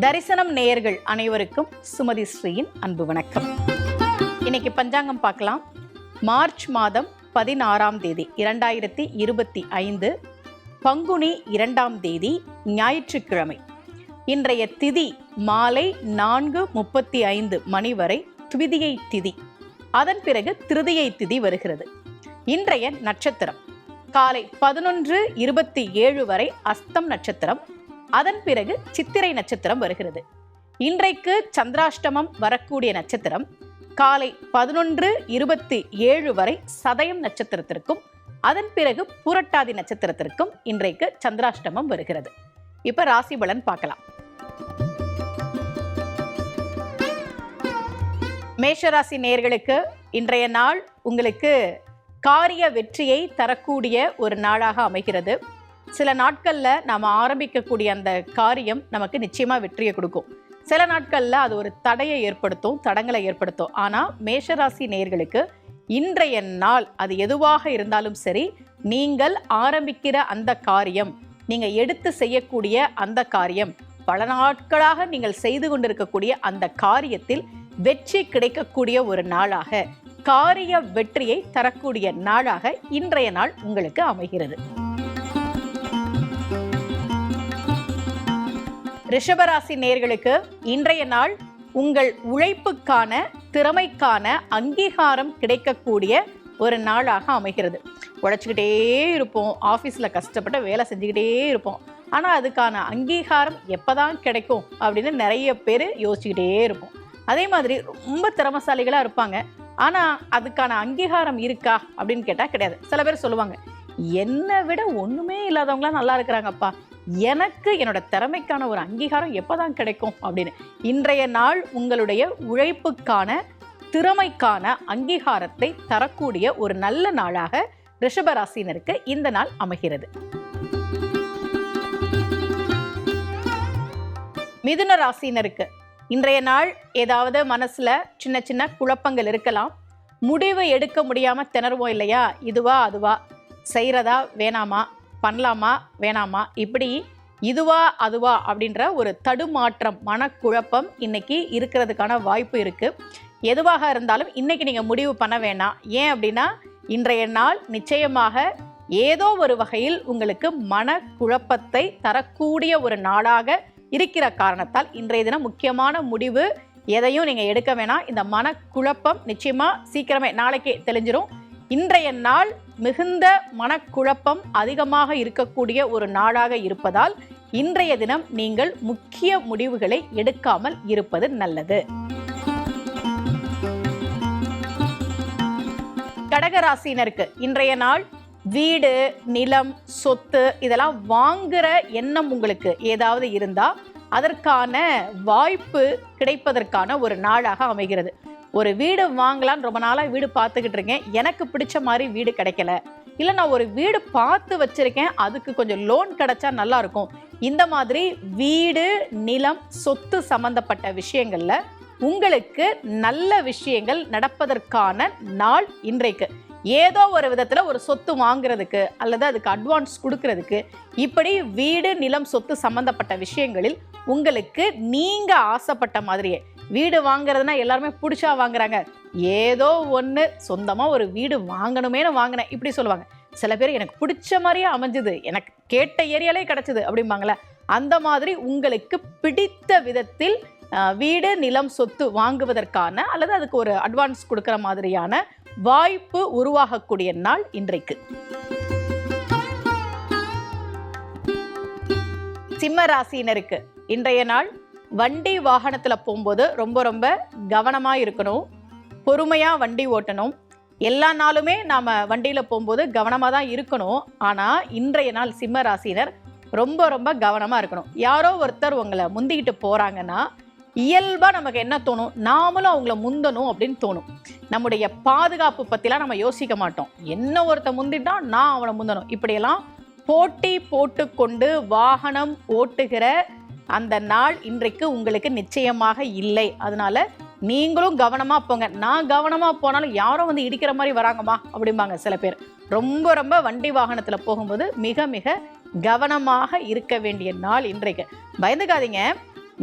தரிசனம் நேயர்கள் அனைவருக்கும் சுமதி ஸ்ரீயின் அன்பு வணக்கம். இன்னைக்கு பஞ்சாங்கம் பார்க்கலாம். மார்ச் மாதம் பதினாறாம் தேதி இரண்டாயிரத்தி இருபத்தி ஐந்து பங்குனி இரண்டாம் தேதி ஞாயிற்றுக்கிழமை. இன்றைய திதி மாலை நான்கு முப்பத்தி ஐந்து மணி வரை துவிதியை திதி. அதன் பிறகு திருதியை திதி வருகிறது. இன்றைய நட்சத்திரம் காலை பதினொன்று இருபத்தி ஏழு வரை அஸ்தம் நட்சத்திரம் அதன் பிறகு சித்திரை நட்சத்திரம் வருகிறது. இன்றைக்கு சந்திராஷ்டமம் வரக்கூடிய நட்சத்திரம் காலை பதினொன்று இருபத்தி ஏழு வரை சதயம் நட்சத்திரத்திற்கும் அதன் பிறகு புரட்டாதி நட்சத்திரத்திற்கும் இன்றைக்கு சந்திராஷ்டமம் வருகிறது. இப்ப ராசி பலன் பார்க்கலாம். மேஷராசி நேயர்களுக்கு இன்றைய நாள் உங்களுக்கு காரிய வெற்றியை தரக்கூடிய ஒரு நாளாக அமைகிறது. சில நாட்களில் நாம் ஆரம்பிக்கக்கூடிய அந்த காரியம் நமக்கு நிச்சயமாக வெற்றியை கொடுக்கும். சில நாட்களில் அது ஒரு தடையை ஏற்படுத்தும் தடங்களை ஏற்படுத்தும். ஆனால் மேஷராசி நேயர்களுக்கு இன்றைய நாள் அது எதுவாக இருந்தாலும் சரி நீங்கள் ஆரம்பிக்கிற அந்த காரியம் நீங்கள் எடுத்து செய்யக்கூடிய அந்த காரியம் பல நாட்களாக நீங்கள் செய்து கொண்டிருக்கக்கூடிய அந்த காரியத்தில் வெற்றி கிடைக்கக்கூடிய ஒரு நாளாக காரிய வெற்றியை தரக்கூடிய நாளாக இன்றைய நாள் உங்களுக்கு அமைகிறது. ரிஷபராசி நேர்களுக்கு இன்றைய நாள் உங்கள் உழைப்புக்கான திறமைக்கான அங்கீகாரம் கிடைக்கக்கூடிய ஒரு நாளாக அமைகிறது. உழைச்சிக்கிட்டே இருப்போம். ஆஃபீஸில் கஷ்டப்பட்டு வேலை செஞ்சுக்கிட்டே இருப்போம். ஆனால் அதுக்கான அங்கீகாரம் எப்போ தான் கிடைக்கும் அப்படின்னு நிறைய பேர் யோசிச்சுக்கிட்டே இருப்போம். அதே மாதிரி ரொம்ப திறமசாலிகளாக இருப்பாங்க. ஆனால் அதுக்கான அங்கீகாரம் இருக்கா அப்படின்னு கேட்டால் கிடையாது. சில பேர் சொல்லுவாங்க என்னை விட ஒன்றுமே இல்லாதவங்களாம் நல்லா இருக்கிறாங்கப்பா. எனக்கு என்னோட திறமைக்கான ஒரு அங்கீகாரம் எப்போதான் கிடைக்கும் அப்படின்னு. இன்றைய நாள் உங்களுடைய உழைப்புக்கான திறமைக்கான அங்கீகாரத்தை தரக்கூடிய ஒரு நல்ல நாளாக ரிஷபராசினருக்கு இந்த நாள் அமைகிறது. மிதுன ராசினருக்கு இன்றைய நாள் ஏதாவது மனசுல சின்ன சின்ன குழப்பங்கள் இருக்கலாம். முடிவு எடுக்க முடியாம திணறுவோம் இல்லையா? இதுவா அதுவா? செய்கிறதா வேணாமா? பண்ணலாமா வேணாமா? இப்படி இதுவா அதுவா அப்படின்ற ஒரு தடுமாற்றம் மனக்குழப்பம் இன்னைக்கு இருக்கிறதுக்கான வாய்ப்பு இருக்குது எதுவாக இருந்தாலும் இன்னைக்கு நீங்கள் முடிவு பண்ண வேணாம். ஏன் அப்படின்னா இன்றைய நாள் நிச்சயமாக ஏதோ ஒரு வகையில் உங்களுக்கு மனக்குழப்பத்தை தரக்கூடிய ஒரு நாளாக இருக்கிற காரணத்தால் இன்றைய தினம் முக்கியமான முடிவு எதையும் நீங்கள் எடுக்க வேணாம். இந்த மனக்குழப்பம் நிச்சயமாக சீக்கிரமே நாளைக்கே தெளிஞ்சிரும். இன்றைய நாள் மிகுந்த மனக்குழப்பம் அதிகமாக இருக்கக்கூடிய ஒரு நாளாக இருப்பதால் இன்றைய தினம் நீங்கள் முக்கிய முடிவுகளை எடுக்காமல் இருப்பது நல்லது. கடகராசினருக்கு இன்றைய நாள் வீடு நிலம் சொத்து இதெல்லாம் வாங்குற எண்ணம் உங்களுக்கு ஏதாவது இருந்தால் அதற்கான வாய்ப்பு கிடைப்பதற்கான ஒரு நாளாக அமைகிறது. ஒரு வீடு வாங்கலான்னு ரொம்ப நாளாக வீடு பார்த்துக்கிட்டு இருக்கேன். எனக்கு பிடிச்ச மாதிரி வீடு கிடைக்கல. இல்லை நான் ஒரு வீடு பார்த்து வச்சுருக்கேன். அதுக்கு கொஞ்சம் லோன் கிடைச்சா நல்லாயிருக்கும் இந்த மாதிரி வீடு நிலம் சொத்து சம்பந்தப்பட்ட விஷயங்களில் உங்களுக்கு நல்ல விஷயங்கள் நடப்பதற்கான நாள் இன்றைக்கு. ஏதோ ஒரு விதத்தில் ஒரு சொத்து வாங்குறதுக்கு அல்லது அதுக்கு அட்வான்ஸ் கொடுக்கறதுக்கு இப்படி வீடு நிலம் சொத்து சம்பந்தப்பட்ட விஷயங்களில் உங்களுக்கு நீங்கள் ஆசைப்பட்ட மாதிரியே வீடு வாங்குறதுனா எல்லாருமே பிடிச்சா வாங்குறாங்க. ஏதோ ஒன்று சொந்தமாக ஒரு வீடு வாங்கணுமேனு வாங்கினேன். இப்படி சொல்லுவாங்க. சில பேர் எனக்கு பிடிச்ச மாதிரியே அமைஞ்சுது. எனக்கு கேட்ட ஏரியாலே கிடச்சிது அப்படிம்பாங்களே அந்த மாதிரி உங்களுக்கு பிடித்த விதத்தில் வீடு நிலம் சொத்து வாங்குவதற்கான அல்லது அதுக்கு ஒரு அட்வான்ஸ் கொடுக்குற மாதிரியான வாய்ப்பு உருவாகக்கூடிய நாள் இன்றைக்கு. சிம்ம ராசியினருக்கு இன்றைய நாள் வண்டி வாகனத்தில் போகும்போது ரொம்ப ரொம்ப கவனமாக இருக்கணும். பொறுமையாக வண்டி ஓட்டணும். எல்லா நாளுமே நாம் வண்டியில் போகும்போது கவனமாக தான் இருக்கணும். ஆனால் இன்றைய நாள் சிம்ம ராசினர் ரொம்ப ரொம்ப கவனமாக இருக்கணும். யாரோ ஒருத்தர் உங்களை முந்திக்கிட்டு போகிறாங்கன்னா இயல்பாக நமக்கு என்ன தோணும்? நாமளும் அவங்கள முந்தணும் அப்படின்னு தோணும். நம்முடைய பாதுகாப்பு பற்றிலாம் நம்ம யோசிக்க மாட்டோம். என்ன ஒருத்த முந்திட்டான் நான் அவனை முந்தணும். இப்படியெல்லாம் போட்டி போட்டுக்கொண்டு வாகனம் ஓட்டுகிற அந்த நாள் இன்றைக்கு உங்களுக்கு நிச்சயமாக இல்லை. அதனால நீங்களும் கவனமாக போங்க. நான் கவனமாக போனாலும் யாரும் வந்து இடிக்கிற மாதிரி வராங்கம்மா அப்படிம்பாங்க சில பேர். ரொம்ப ரொம்ப வண்டி வாகனத்தில் போகும்போது மிக மிக கவனமாக இருக்க வேண்டிய நாள் இன்றைக்கு. பயந்துக்காதீங்க.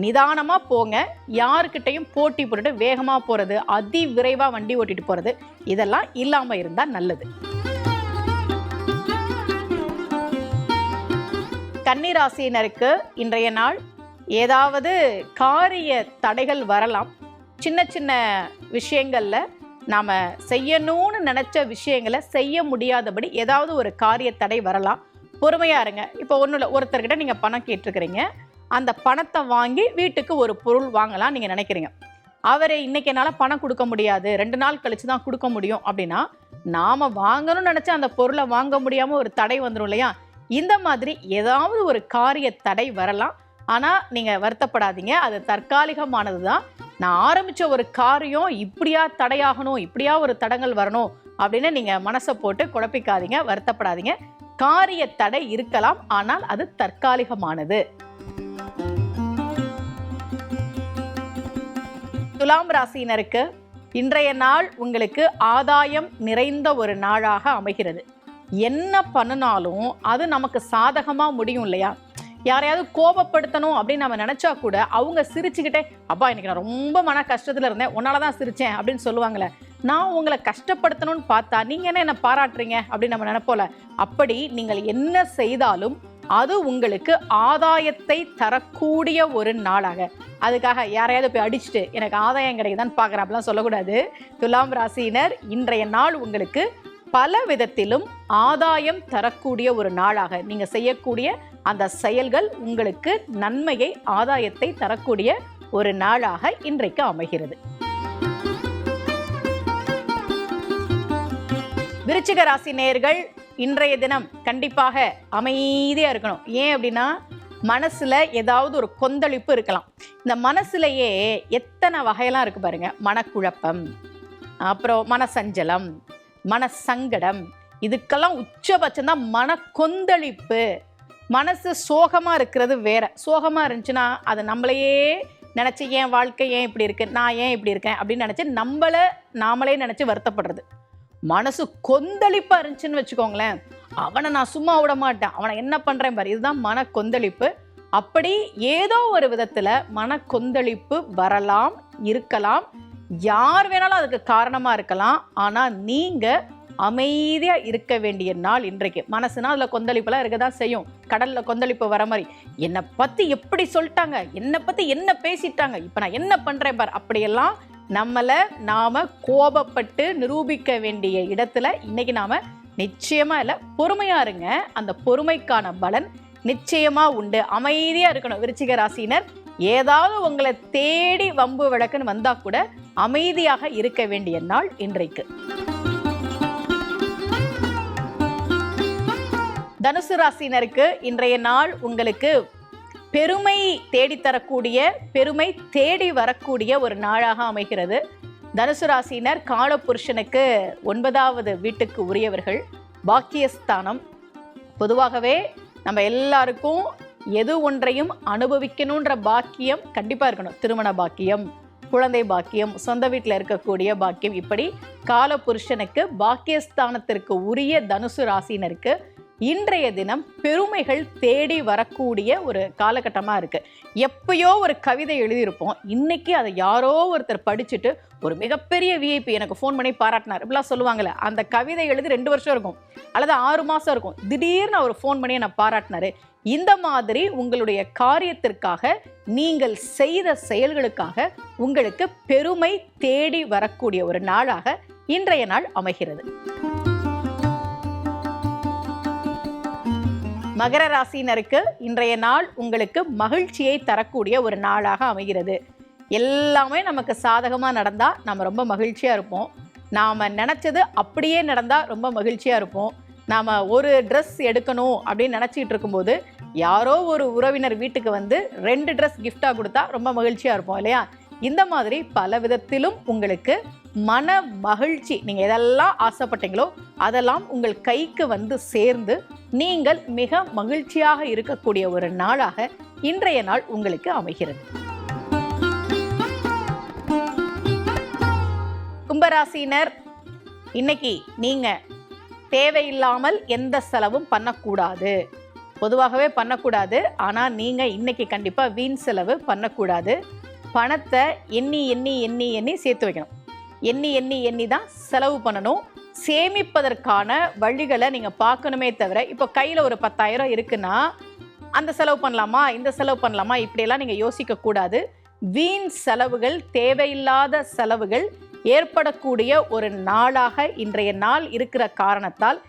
நிதானமாக போங்க. யாருக்கிட்டையும் போட்டி போட்டுட்டு வேகமாக போகிறது அதி விரைவாக வண்டி ஓட்டிட்டு போகிறது இதெல்லாம் இல்லாமல் இருந்தால் நல்லது. கன்னிராசியினருக்கு இன்றைய நாள் ஏதாவது காரிய தடைகள் வரலாம். சின்ன சின்ன விஷயங்களில் நாம் செய்யணும்னு நினச்ச விஷயங்களை செய்ய முடியாதபடி ஏதாவது ஒரு காரிய தடை வரலாம். பொறுமையா இருங்க. இப்போ ஒன்றும் இல்லை. ஒருத்தர்கிட்ட நீங்கள் பணம் கேட்டிருக்கிறீங்க. அந்த பணத்தை வாங்கி வீட்டுக்கு ஒரு பொருள் வாங்கலாம் நீங்கள் நினைக்கிறீங்க. அவரை இன்னைக்கு என்னால் பணம் கொடுக்க முடியாது. ரெண்டு நாள் கழித்து தான் கொடுக்க முடியும் அப்படின்னா நாம் வாங்கணும்னு நினச்சா அந்த பொருளை வாங்க முடியாமல் ஒரு தடை வந்துடும் இல்லையா? இந்த மாதிரி ஏதாவது ஒரு காரிய தடை வரலாம். ஆனால் நீங்கள் வருத்தப்படாதீங்க. அது தற்காலிகமானது தான் நான் ஆரம்பித்த ஒரு காரியம் இப்படியா தடையாகணும் இப்படியா ஒரு தடங்கள் வரணும் அப்படின்னு நீங்கள் மனசை போட்டு குழப்பிக்காதீங்க வருத்தப்படாதீங்க. காரிய தடை இருக்கலாம் ஆனால் அது தற்காலிகமானது. துலாம் ராசியினருக்கு இன்றைய நாள் உங்களுக்கு ஆதாயம் நிறைந்த ஒரு நாளாக அமைகிறது. என்ன பண்ணினாலும் அது நமக்கு சாதகமாக முடியும் இல்லையா? யாரையாவது கோபப்படுத்தணும் அப்படின்னு நம்ம நினைச்சா கூட அவங்க சிரிச்சுக்கிட்டே அப்பா இன்னைக்கு நான் ரொம்ப மன கஷ்டத்துல இருந்தேன். உன்னால தான் சிரிச்சேன். அப்படின்னு சொல்லுவாங்களே நான் உங்களை கஷ்டப்படுத்தணும்னு பார்த்தா நீங்க என்ன என்ன பாராட்டுறீங்க? அப்படின்னு நம்ம நினைப்போல அப்படி நீங்கள் என்ன செய்தாலும் அது உங்களுக்கு ஆதாயத்தை தரக்கூடிய ஒரு நாளாக. அதுக்காக யாரையாவது போய் அடிச்சுட்டு எனக்கு ஆதாயம் கிடைக்குதான்னு பார்க்குறேன் அப்படிலாம் சொல்லக்கூடாது. துலாம் ராசியினர் இன்றைய நாள் உங்களுக்கு பல விதத்திலும் ஆதாயம் தரக்கூடிய ஒரு நாளாக. நீங்க செய்யக்கூடிய அந்த செயல்கள் உங்களுக்கு நன்மையை ஆதாயத்தை தரக்கூடிய ஒரு நாளாக இன்றைக்கு அமைகிறது. விருச்சிக ராசி நேர்கள் இன்றைய தினம் கண்டிப்பாக அமைதியாக இருக்கணும். ஏன் அப்படின்னா மனசில் ஏதாவது ஒரு கொந்தளிப்பு இருக்கலாம். இந்த மனசுலயே எத்தனை வகையெல்லாம் இருக்கு பாருங்க. மனக்குழப்பம் அப்புறம் மனசஞ்சலம் மனசங்கடம் இதுக்கெல்லாம் உச்சபட்சம் தான் மன கொந்தளிப்பு மனசு சோகமாக இருக்கிறது வேற. சோகமாக இருந்துச்சுன்னா அது நம்மளையே நினச்சி ஏன் வாழ்க்கை ஏன் இப்படி இருக்கு? நான் ஏன் இப்படி இருக்கேன்? அப்படின்னு நினச்சி நம்மள நாமளே நினச்சி வருத்தப்படுறது. மனசு கொந்தளிப்பாக இருந்துச்சுன்னு வச்சுக்கோங்களேன் அவனை நான் சும்மா விட மாட்டேன். அவனை என்ன பண்ணுறேன் பாரு இதுதான் மன கொந்தளிப்பு அப்படி ஏதோ ஒரு விதத்தில் மன கொந்தளிப்பு வரலாம் இருக்கலாம். யார் வேணாலும் அதுக்கு காரணமாக இருக்கலாம். ஆனால் நீங்கள் அமைதியாக இருக்க வேண்டிய நாள் இன்றைக்கு. மனசுனா அதில் கொந்தளிப்பெல்லாம் இருக்க தான் செய்யும். கடல்ல கொந்தளிப்பு வர மாதிரி. என்னை பற்றி எப்படி சொல்லிட்டாங்க? என்னை பற்றி என்ன பேசிட்டாங்க? இப்போ நான் என்ன பண்ணுறேன் பார்? அப்படியெல்லாம் நம்மளை நாம கோபப்பட்டு நிரூபிக்க வேண்டிய இடத்துல இன்னைக்கு நாம நிச்சயமாக இல்லை பொறுமையா இருங்க. அந்த பொறுமைக்கான பலன் நிச்சயமா உண்டு. அமைதியாக இருக்கணும். விருச்சிக ராசினர் ஏதாவது உங்களை தேடி வம்பு விளக்குன்னு வந்தால் கூட அமைதியாக இருக்க வேண்டிய நாள் இன்றைக்கு. தனுசு ராசினருக்கு இன்றைய நாள் உங்களுக்கு பெருமை தேடித்தரக்கூடிய பெருமை தேடி வரக்கூடிய ஒரு நாளாக அமைகிறது. தனுசு ராசினர் காலபுருஷனுக்கு ஒன்பதாவது வீட்டுக்கு உரியவர்கள் பாக்கியஸ்தானம். பொதுவாகவே நம்ம எல்லாருக்கும் எது ஒன்றையும் அனுபவிக்கணுன்ற பாக்கியம் கண்டிப்பாக இருக்கணும். திருமண பாக்கியம் குழந்தை பாக்கியம் சொந்த வீட்டில் இருக்கக்கூடிய பாக்கியம். இப்படி காலபுருஷனுக்கு பாக்கியஸ்தானத்திற்கு உரிய தனுசு ராசினருக்கு இன்றைய தினம் பெருமைகள் தேடி வரக்கூடிய ஒரு காலகட்டமாக இருக்கு. எப்பயோ ஒரு கவிதை எழுதியிருப்போம். இன்னைக்கு அதை யாரோ ஒருத்தர் படிச்சுட்டு ஒரு மிகப்பெரிய விஐபி எனக்கு ஃபோன் பண்ணி பாராட்டினார். இப்படிலாம் சொல்லுவாங்கல்ல அந்த கவிதை எழுதி ரெண்டு வருஷம் இருக்கும். அல்லது ஆறு மாதம் இருக்கும். திடீர்னு அவர் ஃபோன் பண்ணி என்னை பாராட்டினாரு. இந்த மாதிரி உங்களுடைய காரியத்திற்காக நீங்கள் செய்த செயல்களுக்காக உங்களுக்கு பெருமை தேடி வரக்கூடிய ஒரு நாளாக இன்றைய நாள் அமைகிறது. மகர ராசினருக்கு இன்றைய நாள் உங்களுக்கு மகிழ்ச்சியை தரக்கூடிய ஒரு நாளாக அமைகிறது. எல்லாமே நமக்கு சாதகமாக நடந்தால் நம்ம ரொம்ப மகிழ்ச்சியாக இருப்போம். நாம் நினச்சது அப்படியே நடந்தால் ரொம்ப மகிழ்ச்சியாக இருப்போம். நாம் ஒரு ட்ரெஸ் எடுக்கணும் அப்படின்னு நினச்சிக்கிட்டு இருக்கும்போது யாரோ ஒரு உறவினர் வீட்டுக்கு வந்து ரெண்டு ட்ரெஸ் கிஃப்டாக கொடுத்தா ரொம்ப மகிழ்ச்சியாக இருப்போம் இல்லையா? இந்த மாதிரி பல விதத்திலும் உங்களுக்கு மன மகிழ்ச்சி நீங்கள் எதெல்லாம் ஆசைப்பட்டீங்களோ அதெல்லாம் உங்கள் கைக்கு வந்து சேர்ந்து நீங்கள் மிக மகிழ்ச்சியாக இருக்கக்கூடிய ஒரு நாளாக இன்றைய நாள் உங்களுக்கு அமைகிறது. கும்பராசினர் இன்னைக்கு நீங்க தேவையில்லாமல் எந்த செலவும் பண்ணக்கூடாது. பொதுவாகவே பண்ணக்கூடாது. ஆனால் நீங்கள் இன்னைக்கு கண்டிப்பாக வீண் செலவு பண்ணக்கூடாது. பணத்தை எண்ணி எண்ணி எண்ணி எண்ணி சேர்த்து வைக்கணும். எண்ணி எண்ணி எண்ணி தான் செலவு பண்ணணும். சேமிப்பதற்கான வழிகளை நீங்கள் பார்க்கணுமே தவிர இப்போ கையில் ஒரு பத்தாயிரம் இருக்குன்னா அந்த செலவு பண்ணலாமா? இந்த செலவு பண்ணலாமா? இப்படியெல்லாம் நீங்கள் யோசிக்கக்கூடாது வீண் செலவுகள் தேவையில்லாத செலவுகள் ஏற்படக்கூடிய ஒரு நாளாக இன்றைய நாள் இருக்கிற காரணத்தால்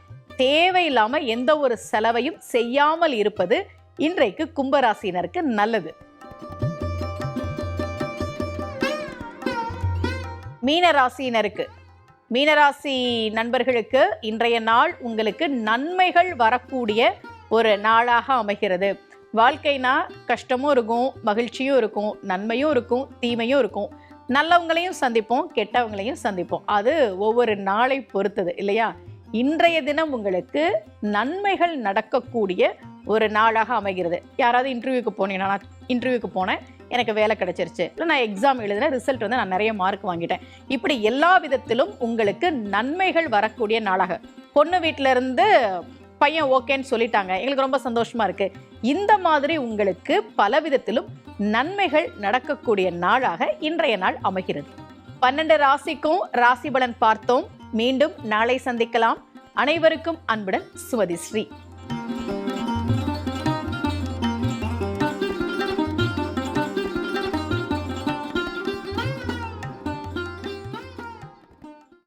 தேவையில்லாமல் எந்த ஒரு செலவையும் செய்யாமல் இருப்பது இன்றைக்கு கும்பராசினருக்கு நல்லது. மீனராசினருக்கு மீனராசி நண்பர்களுக்கு இன்றைய நாள் உங்களுக்கு நன்மைகள் வரக்கூடிய ஒரு நாளாக அமைகிறது. வாழ்க்கைனா கஷ்டமும் இருக்கும் மகிழ்ச்சியும் இருக்கும் நன்மையும் இருக்கும் தீமையும் இருக்கும். நல்லவங்களையும் சந்திப்போம் கெட்டவங்களையும் சந்திப்போம். அது ஒவ்வொரு நாளை பொறுத்தது இல்லையா? இன்றைய தினம் உங்களுக்கு நன்மைகள் நடக்கக்கூடிய ஒரு நாளாக அமைகிறது. யாராவது இன்டர்வியூக்கு போனீங்கன்னா நான் இன்டர்வியூக்கு போனேன். எனக்கு வேலை கிடைச்சிருச்சு. இல்லை நான் எக்ஸாம் எழுதின ரிசல்ட் வந்து நான் நிறைய மார்க் வாங்கிட்டேன். இப்படி எல்லா விதத்திலும் உங்களுக்கு நன்மைகள் வரக்கூடிய நாளாக. பொண்ணு வீட்டிலேருந்து பையன் ஓகேன்னு சொல்லிட்டாங்க. எங்களுக்கு ரொம்ப சந்தோஷமாக இருக்குது இந்த மாதிரி உங்களுக்கு பல விதத்திலும் நன்மைகள் நடக்கக்கூடிய நாளாக இன்றைய நாள் அமைகிறது. பன்னெண்டு ராசிக்கும் ராசி பலன் பார்த்தோம். மீண்டும் நாளை சந்திக்கலாம். அனைவருக்கும் அன்புடன் சுமதி ஸ்ரீ.